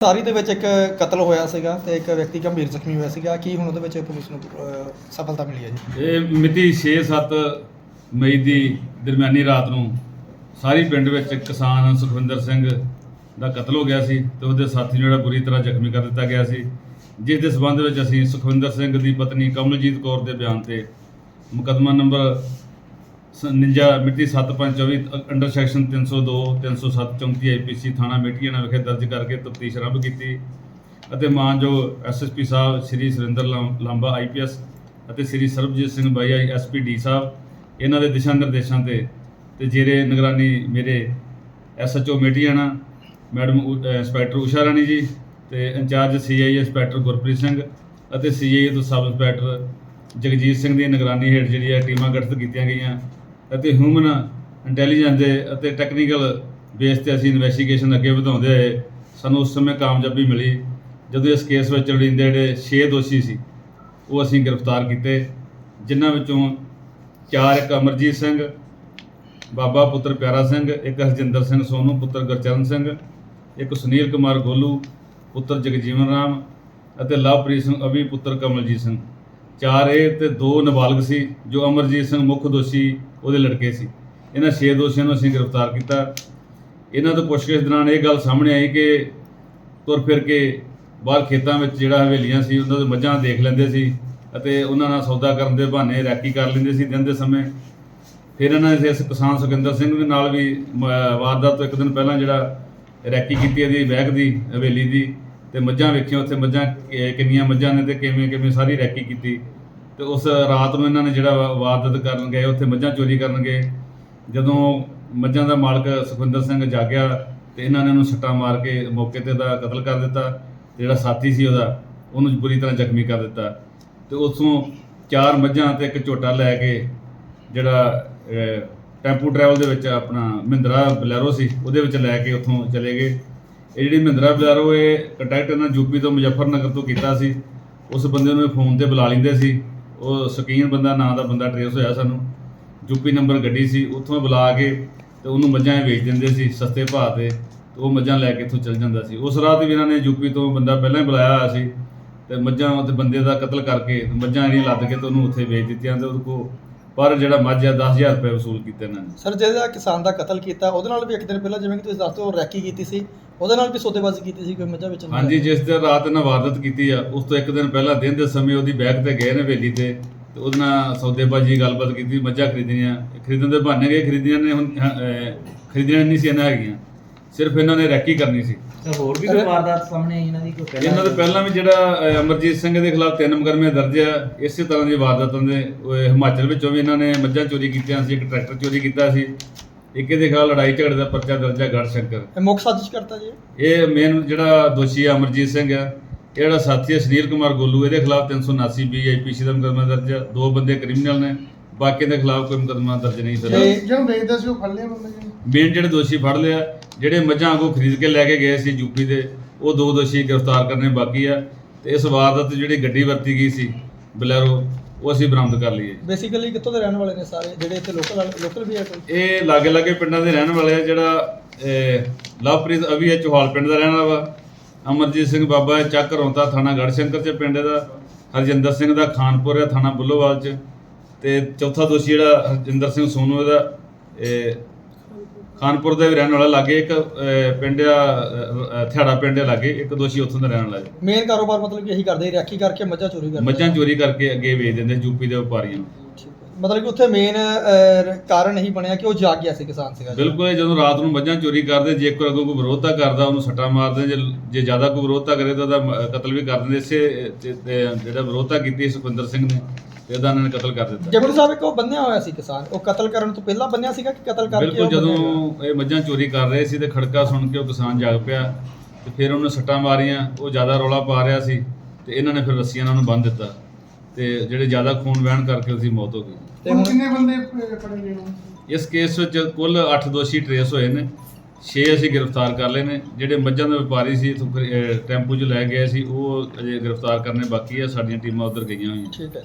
ਸਾਰੀ ਦੇ ਵਿੱਚ ਇੱਕ ਕਤਲ ਹੋਇਆ ਸੀਗਾ ਤੇ ਇੱਕ ਵਿਅਕਤੀ ਗੰਭੀਰ ਜ਼ਖਮੀ ਹੋਇਆ ਸੀਗਾ। ਕੀ ਹੁਣ ਉਹਦੇ ਵਿੱਚ ਪੁਲਿਸ ਨੂੰ ਅਹ, ਸਫਲਤਾ ਮਿਲੀ ਹੈ ਜੀ? ਇਹ ਮਿਤੀ 6-7 ਮਈ ਦੀ ਦਰਮਿਆਨੀ ਰਾਤ ਨੂੰ ਸਾਰੀ ਪਿੰਡ ਵਿੱਚ ਕਿਸਾਨ ਸੁਖਵਿੰਦਰ ਸਿੰਘ ਦਾ ਕਤਲ ਹੋ ਗਿਆ ਸੀ ਤੇ ਉਹਦੇ ਸਾਥੀ ਨੂੰ ਜਿਹੜਾ ਬੁਰੀ ਤਰ੍ਹਾਂ ਜ਼ਖਮੀ ਕਰ ਦਿੱਤਾ ਗਿਆ ਸੀ। ਜਿਸ ਦੇ ਸਬੰਧ ਵਿੱਚ ਅਸੀਂ ਸੁਖਵਿੰਦਰ ਸਿੰਘ ਦੀ ਪਤਨੀ ਕਮਲਜੀਤ ਕੌਰ ਦੇ ਬਿਆਨ ਤੇ ਮੁਕੱਦਮਾ ਨੰਬਰ 49 ਮਿਤੀ 7524 ਅੰਡਰ ਸੈਕਸ਼ਨ 302 307 34 ਆਈਪੀਸੀ ਥਾਣਾ ਮੇਟੀਆਣਾ ਵਿਖੇ ਦਰਜ ਕਰਕੇ ਤਫਤੀਸ਼ ਆਰੰਭ ਕੀਤੀ ਅਤੇ ਮਾਨਯੋਗ ਐਸਐਸਪੀ ਸਾਹਿਬ, ਸ੍ਰੀ ਸੁਰਿੰਦਰ ਲਾਂ- ਲਾਂਬਾ ਆਈਪੀਐਸ ਅਤੇ ਸ੍ਰੀ ਸਰਬਜੀਤ ਸਿੰਘ ਬਾਈਆ ਐਸਪੀਡੀ ਸਾਹਿਬ, ਇਹਨਾਂ ਦੇ ਦਿਸ਼ਾ ਨਿਰਦੇਸ਼ਾਂ ਤੇ ਤੇ ਜਿਹੜੇ ਨਿਗਰਾਨੀ ਮੇਰੇ ਐਸਐਚਓ ਮੇਟੀਆਣਾ ਮੈਡਮ ਉ- ਅਹ ਇੰਸਪੈਕਟਰ ਊਸ਼ਾ ਰਾਣੀ ਜੀ ਤੇ incharge CI inspector Gurpreet Singh ਅਤੇ ਸੀਆਈ ਤੋਂ ਸਬ ਇੰਸਪੈਕਟਰ ਜਗਜੀਤ ਸਿੰਘ ਦੀ ਨਿਗਰਾਨੀ ਹੇਠ ਜਿਹੜੀ ਹੈ ਟੀਮਾਂ ਗਠਿਤ ਕੀਤੀਆਂ ਗਈਆਂ। ਅਤੇ ਹਿਊਮਨ ਇੰਟੈਲੀਜੈਂਸ ਦੇ ਅਤੇ ਟੈਕਨੀਕਲ ਬੇਸ ਤੇ ਅਸੀਂ ਇਨਵੈਸਟੀਗੇਸ਼ਨ ਅੱਗੇ ਵਧਾਉਂਦੇ ਹੋਏ ਸਾਨੂੰ ਉਸ ਸਮੇਂ ਕਾਮਯਾਬੀ ਮਿਲੀ, ਜਦੋਂ ਇਸ ਕੇਸ ਵਿੱਚ ਲੋੜੀਂਦੇ ਜਿਹੜੇ 6 ਦੋਸ਼ੀ ਸੀ, ਉਹ ਅਸੀਂ ਗ੍ਰਿਫਤਾਰ ਕੀਤੇ, ਜਿਨ੍ਹਾਂ ਵਿੱਚੋਂ ਚਾਰ ਇੱਕ ਅਮਰਜੀਤ ਸਿੰਘ, ਬਾਬਾ ਪੁੱਤਰ ਪਿਆਰਾ ਸਿੰਘ, ਇੱਕ ਹਰਜਿੰਦਰ ਸਿੰਘ ਸੋਨੂ, ਪੁੱਤਰ ਗੁਰਚਰਨ ਸਿੰਘ, ਇੱਕ ਸੁਨੀਲ ਕੁਮਾਰ ਗੋਲੂ, ਪੁੱਤਰ ਜਗਜੀਵਨ ਰਾਮ ਅਤੇ ਲਵਪ੍ਰੀਤ ਸਿੰਘ ਅਭੀ ਪੁੱਤਰ ਕਮਲਜੀਤ ਸਿੰਘ। ਚਾਰ ਇਹ ਤੇ ਦੋ ਨਾਬਾਲਗ ਸੀ, ਜੋ ਅਮਰਜੀਤ ਸਿੰਘ ਮੁੱਖ ਦੋਸ਼ੀ ਉਹਦੇ ਲੜਕੇ ਸੀ। ਇਹਨਾਂ ਛੇ ਦੋਸ਼ੀਆਂ ਨੂੰ ਅਸੀਂ ਗ੍ਰਿਫਤਾਰ ਕੀਤਾ। ਇਹਨਾਂ ਤੋਂ ਪੁੱਛਗਿੱਛ ਦੌਰਾਨ ਇਹ ਗੱਲ ਸਾਹਮਣੇ ਆਈ ਕਿ ਤੁਰ ਫਿਰ ਕੇ ਬਾਹਰ ਖੇਤਾਂ ਵਿੱਚ ਜਿਹੜਾ ਹਵੇਲੀਆਂ ਸੀ, ਉਹਨਾਂ ਦੇ ਮੱਝਾਂ ਦੇਖ ਲੈਂਦੇ ਸੀ ਅਤੇ ਉਹਨਾਂ ਨਾਲ ਸੌਦਾ ਕਰਨ ਦੇ ਬਹਾਨੇ ਰੈਕੀ ਕਰ ਲੈਂਦੇ ਸੀ ਦਿਨ ਦੇ ਸਮੇਂ। ਫਿਰ ਇਹਨਾਂ ਨੇ ਇਸ ਕਿਸਾਨ ਸੁਖਿੰਦਰ ਸਿੰਘ ਦੇ ਨਾਲ ਵੀ ਵਾਰਦਾਤ ਤੋਂ ਇੱਕ ਦਿਨ ਪਹਿਲਾਂ ਜਿਹੜਾ ਰੈਕੀ ਕੀਤੀ ਇਹਦੀ ਬੈਗ ਦੀ, ਹਵੇਲੀ ਦੀ ਤੇ ਮੱਝਾਂ ਵੇਖੀਆਂ ਉੱਥੇ, ਮੱਝਾਂ ਕਿ- ਕਿੰਨੀਆਂ ਮੱਝਾਂ ਨੇ ਤੇ ਕਿਵੇਂ ਕਿਵੇਂ ਸਾਰੀ ਰੈਕੀ ਕੀਤੀ। ਤੇ ਉਸ ਰਾਤ ਨੂੰ ਇਹਨਾਂ ਨੇ ਜਿਹੜਾ ਵਾ- ਵਾਰਦਾਤ ਕਰਨ ਗਏ, ਉੱਥੇ ਮੱਝਾਂ ਚੋਰੀ ਕਰਨ ਗਏ। ਜਦੋਂ ਮੱਝਾਂ ਦਾ ਮਾਲਕ ਸੁਖਵਿੰਦਰ ਸਿੰਘ ਜਾਗਿਆ ਤੇ ਇਹਨਾਂ ਨੇ ਉਹਨੂੰ ਸੱਟਾਂ ਮਾਰ ਕੇ ਮੌਕੇ ਤੇ ਦਾ ਕਤਲ ਕਰ ਦਿੱਤਾ। ਤੇ ਜਿਹੜਾ ਸਾਥੀ ਸੀ ਉਹਦਾ, ਉਹਨੂੰ ਬੁਰੀ ਤਰ੍ਹਾਂ ਜ਼ਖਮੀ ਕਰ ਦਿੱਤਾ। ਤੇ ਉਸੋਂ ਚਾਰ ਮੱਝਾਂ ਤੇ ਇੱਕ ਝੋਟਾ ਲੈ ਕੇ ਜਿਹੜਾ ਟੈਂਪੂ ਟਰੈਵਲ ਦੇ ਵਿੱਚ ਆਪਣਾ ਮਹਿੰਦਰਾ ਬਲੈਰੋ ਸੀ, ਉਹਦੇ ਵਿੱਚ ਲੈ ਕੇ ਉੱਥੋਂ ਚਲੇ ਗਏ। ਇਹ ਜਿਹੜੀ ਮਹਿੰਦਰਾ ਬਲੈਰੋ ਇਹ ਕੰਟੈਕਟ ਇਹਨਾਂ ਯੂਪੀ ਤੋਂ ਮੁਜ਼ੱਫਰਨਗਰ ਤੋਂ ਕੀਤਾ ਸੀ। ਉਸ ਬੰਦੇ ਨੂੰ ਫੋਨ ਤੇ ਬੁਲਾ ਲੈਂਦੇ ਸੀ। ਉਹ ਸਕੀਨ ਬੰਦਾ, ਨਾਂ ਦਾ ਬੰਦਾ ਟਰੇਸ ਹੋਇਆ ਸਾਨੂੰ। ਯੂਪੀ ਨੰਬਰ ਗੱਡੀ ਸੀ, ਉੱਥੋਂ ਬੁਲਾ ਕੇ ਤੇ ਉਹਨੂੰ ਮੱਝਾਂ ਇਹ ਵੇਚ ਦਿੰਦੇ ਸੀ, ਸਸਤੇ ਭਾਅ ਤੇ। ਤੇ ਉਹ ਮੱਝਾਂ ਲੈ ਕੇ ਇੱਥੋਂ ਚਲ ਜਾਂਦਾ ਸੀ। ਉਸ ਰਾਤ ਵੀ ਇਹਨਾਂ ਨੇ ਯੂਪੀ ਤੋਂ ਬੰਦਾ ਪਹਿਲਾਂ ਹੀ ਬੁਲਾਇਆ ਹੋਇਆ ਸੀ। ਤੇ ਮੱਝਾਂ ਉੱਥੇ ਬੰਦੇ ਦਾ ਕਤਲ ਕਰਕੇ ਮੱਝਾਂ ਜਿਹੜੀਆਂ ਲੱਦ ਕੇ ਤੇ ਉਹਨੂੰ ਉੱਥੇ ਵੇਚ ਦਿੱਤੀਆਂ ਤੇ ਉਹਦੇ ਕੋ ਪਰ ਜਿਹੜਾ ਮੱਝ ਆ 10000 ਰੁਪਏ ਵਸੂਲ ਕੀਤੇ ਇਹਨਾਂ ਨੇ। ਸਰ ਜਿਹੜਾ ਕਿਸਾਨ ਦਾ ਕਤਲ ਕੀਤਾ, ਉਹਦੇ ਨਾਲ ਵੀ ਇੱਕ ਦਿਨ ਪਹਿਲਾਂ ਜਿਵੇਂ ਕਿ ਤੁਸੀਂ ਦੱਸਦੇ ਹੋ ਰੈਕੀ ਕੀਤੀ ਸੀ। ਉਹਦੇ ਨਾਲ ਵੀ ਸੌਦੇਬਾਜ਼ੀ ਕੀਤੀ ਸੀ ਕੋਈ ਮੱਝਾਂ ਵਿੱਚ ਹਾਂਜੀ ਜਿਸ ਦਿਨ ਰਾਤ ਇਹਨਾਂ ਵਾਰਦਾਤ ਕੀਤੀ ਆ ਉਸ ਤੋਂ ਇੱਕ ਦਿਨ ਪਹਿਲਾਂ ਦਿਨ ਦੇ ਸਮੇਂ ਉਹਦੀ ਬੈਗ ਤੇ ਗਏ ਨੇ ਹਵੇਲੀ ਤੇ ਤੇ ਉਹਦੇ ਨਾਲ ਸੌਦੇਬਾਜ਼ੀ ਗੱਲਬਾਤ ਕੀਤੀ ਮੱਝਾਂ ਖਰੀਦਣੀਆਂ ਖਰੀਦਣ ਦੇ ਬਹਾਨੇ ਗਏ ਖਰੀਦੀਆਂ ਨੇ ਹੁਣ ਖਰੀਦਣੀਆਂ ਨਹੀਂ ਸੀ ਇਹਨਾਂ ਹੈਗੀਆਂ। ਸਿਰਫ ਇਹਨਾਂ ਨੇ ਰੈਕੀ ਕਰਨੀ ਸੀ। ਤਾਂ ਹੋਰ ਵੀ ਕੋਈ ਵਾਰਦਾਤ ਸਾਹਮਣੇ ਆਈ ਇਹਨਾਂ ਦੀ ਕੋਈ ਪਹਿਲਾਂ ਇਹਨਾਂ ਦੇ ਪਹਿਲਾਂ ਵੀ ਜਿਹੜਾ ਅਮਰਜੀਤ ਸਿੰਘ ਦੇ ਖਿਲਾਫ ਤਿੰਨ ਮੁਕੱਦਮੇ ਦਰਜ ਆ ਇਸੇ ਤਰ੍ਹਾਂ ਦੀ ਵਾਰਦਾਤਾਂ ਦੇ ਉਹ ਹਿਮਾਚਲ ਵਿੱਚੋਂ ਵੀ ਇਹਨਾਂ ਨੇ ਮੱਝਾਂ ਚੋਰੀ ਕੀਤੀਆਂ ਸੀ ਇੱਕ ਟਰੈਕਟਰ ਚੋਰੀ ਕੀਤਾ ਸੀ। ਇੱਕ ਇਹਦੇ ਖਿਲਾਫ ਲੜਾਈ ਝਗੜੇ ਦਾ ਪਰਚਾ ਦਰਜ ਆ ਗੜ ਸ਼ੰਕਰ। ਇਹ ਮੁੱਖ ਸਾਜ਼ਿਸ਼ ਕਰਤਾ ਜੀ। ਇਹ ਮੇਨ ਜਿਹੜਾ ਦੋਸ਼ੀ ਆ ਅਮਰਜੀਤ ਸਿੰਘ ਆ। ਇਹ ਜਿਹੜਾ ਸਾਥੀ ਹੈ ਸੁਨੀਲ ਕੁਮਾਰ ਗੋਲੂ ਇਹਦੇ ਖਿਲਾਫ 379 ਬੀ ਆਈਪੀਸੀ ਦਾ ਮੁਕੱਦਮਾ ਦਰਜ ਆ। ਦੋ ਬੰਦੇ ਕ੍ਰਿਮੀਨਲ ਨੇ ਬਾਕੀ ਦੇ ਖਿਲਾਫ ਕੋਈ ਮੁਕੱਦਮਾ ਦਰਜ ਨਹੀਂ ਸਰ ਤੇ ਜਿਹਨੂੰ ਵੇਚਦੇ ਸੀ ਉਹ ਫੜ ਲਿਆ ਬੰਦੇ ਜੀ ਮੇਨ ਜਿਹੜੇ ਦੋਸ਼ੀ ਫੜ ਲਿਆ ਜਿਹੜੇ ਮੱਝਾਂ ਕੋ ਖਰੀਦ ਕੇ ਲੈ ਕੇ ਗਏ ਸੀ ਯੂਪੀ ਦੇ ਉਹ ਦੋ ਦੋਸ਼ੀ ਗ੍ਰਿਫਤਾਰ ਕਰਨੇ ਬਾਕੀ ਆ। ਤੇ ਇਸ ਵਾਰਦਾਤ 'ਚ ਜਿਹੜੀ ਗੱਡੀ ਵਰਤੀ ਗਈ ਸੀ ਬਲੈਰੋ ਉਹ ਅਸੀਂ ਬਰਾਮਦ ਕਰ ਲਈ ਹੈ ਜੀ। ਬੇਸਿਕਲੀ ਕਿੱਥੋਂ ਦੇ ਰਹਿਣ ਵਾਲੇ ਨੇ ਸਾਰੇ? ਜਿਹੜੇ ਇੱਥੇ ਲੋਕਲ ਲੋਕਲ ਵੀ ਹੈ ਕੋਈ ਇਹ ਲਾਗੇ ਲਾਗੇ ਪਿੰਡਾਂ ਦੇ ਰਹਿਣ ਵਾਲੇ ਆ ਜਿਹੜਾ ਇਹ, ਲਵਪ੍ਰੀਤ ਅਭੀ ਹੈ ਚੋਹਾਲ ਪਿੰਡ ਦਾ ਰਹਿਣ ਵਾਲਾ ਵਾ। ਅਮਰਜੀਤ ਸਿੰਘ ਬਾਬਾ ਹੈ ਚੱਕ ਰੌਂਤਾ ਥਾਣਾ ਗੜਸ਼ੰਕਰ ਚ ਪਿੰਡ ਦਾ। ਹਰਜਿੰਦਰ ਸਿੰਘ ਦਾ ਖਾਨਪੁਰ ਹੈ ਥਾਣਾ ਬੁੱਲੋਵਾਲ ਚ। ਤੇ ਚੌਥਾ ਦੋਸ਼ੀ ਜਿਹੜਾ ਹਰਜਿੰਦਰ ਸਿੰਘ ਸੋਨੂ ਇਹਦਾ ਇਹ ਖਾਨਪੁਰ ਦਾ ਵੀ ਰਹਿਣ ਵਾਲਾ ਲਾਗੇ ਇੱਕ ਅਹ, ਪਿੰਡ ਆ ਥਿਆੜਾ ਪਿੰਡ ਦੇ ਲਾਗੇ ਇੱਕ ਦੋਸ਼ੀ ਉੱਥੋਂ ਦਾ ਰਹਿਣ ਵਾਲਾ ਜੀ ਮੇਨ ਕਾਰੋਬਾਰ ਮਤਲਬ ਕਿ ਇਹੀ ਕਰਦੇ ਰੈਕੀ ਕਰਕੇ ਮੱਝਾਂ ਚੋਰੀ ਕਰਦੇ ਮੱਝਾਂ ਚੋਰੀ ਕਰਕੇ ਅੱਗੇ ਵੇਚ ਦਿੰਦੇ ਯੂਪੀ ਦੇ ਵਪਾਰੀਆਂ ਨੂੰ। ਮਤਲਬ ਕਿ ਉੱਥੇ ਮੇਨ ਕਾਰਨ ਇਹੀ ਬਣਿਆ ਕਿ ਉਹ ਜਾਗ ਗਿਆ ਸੀ ਕਿਸਾਨ ਸੀਗਾ ਜੀ। ਬਿਲਕੁਲ ਇਹ ਜਦੋਂ ਰਾਤ ਨੂੰ ਮੱਝਾਂ ਚੋਰੀ ਕਰਦੇ ਜੇ ਕੋਈ ਅੱਗੋਂ ਕੋਈ ਵਿਰੋਧਤਾ ਕਰਦਾ ਉਹਨੂੰ ਸੱਟਾਂ ਮਾਰਦੇ ਜੇ ਜੇ ਜ਼ਿਆਦਾ ਕੋਈ ਵਿਰੋਧਤਾ ਕਰੇ ਤਾਂ ਉਹਦਾ ਮ- ਕਤਲ ਵੀ ਕਰ ਦਿੰਦੇ ਇਸੇ ਤੇ- ਤੇ ਜਿਹੜਾ ਵਿਰੋਧਤਾ ਕੀਤੀ ਸੁਖਵਿੰਦਰ ਸਿੰਘ ਨੇ ਤੇ ਉਹਦਾ ਉਹਨਾਂ ਨੇ ਕਤਲ ਕਰ ਦਿੱਤਾ ਜਬਰ ਸਾਹਿਬ ਇੱਕ ਉਹ ਬੰਨਿਆ ਹੋਇਆ ਸੀ ਕਿਸਾਨ ਉਹ ਕਤਲ ਕਰਨ ਤੋਂ ਪਹਿਲਾਂ ਬੰਨਿਆ ਸੀਗਾ ਕਿ ਕਤਲ ਕਰਕੇ ਬਿਲਕੁਲ ਉਹ ਬੰਨਿਆ ਗਿਆ? ਜਦੋਂ ਇਹ ਮੱਝਾਂ ਚੋਰੀ ਕਰ ਰਹੇ ਸੀ ਤੇ ਖੜਕਾ ਸੁਣ ਕੇ ਉਹ ਕਿਸਾਨ ਜਾਗ ਪਿਆ ਤੇ ਫਿਰ ਉਹਨੇ ਸੱਟਾਂ ਮਾਰੀਆਂ ਉਹ ਜ਼ਿਆਦਾ ਰੌਲਾ ਪਾ ਰਿਹਾ ਸੀ ਤੇ ਇਹਨਾਂ ਨੇ ਫਿਰ ਰੱਸੀਆਂ ਨਾਲ ਉਹਨੂੰ ਬੰਨ੍ਹ ਦਿੱਤਾ ਤੇ ਜਿਹੜੇ ਜ਼ਿਆਦਾ ਖੂਨ ਵਹਿਣ ਕਰਕੇ ਉਹਦੀ ਮੌਤ ਹੋ ਗਈ ਤੇ ਹੁਣ ਹੁਣ ਕਿੰਨੇ ਬੰਦੇ ਅਹ, ਫੜੇ ਗਏ ਹੁਣ? ਇਸ ਕੇਸ ਵਿੱਚ ਕੁੱਲ 8 ਦੋਸ਼ੀ ਟਰੇਸ ਹੋਏ ਨੇ। 6 ਅਸੀਂ ਗ੍ਰਿਫਤਾਰ ਕਰ ਲਏ ਨੇ। ਜਿਹੜੇ ਮੱਝਾਂ ਦੇ ਵਪਾਰੀ ਸੀ ਇੱਥੋਂ ਖਰੀ- ਅਹ ਟੈਂਪੂ 'ਚ ਲੈ ਗਏ ਸੀ ਉਹ ਅਜੇ ਗ੍ਰਿਫਤਾਰ ਕਰਨੇ ਬਾਕੀ ਆ। ਸਾਡੀਆਂ ਟੀਮਾਂ ਉਧਰ ਗਈਆਂ ਹੋਈਆਂ। ਠੀਕ ਹੈ।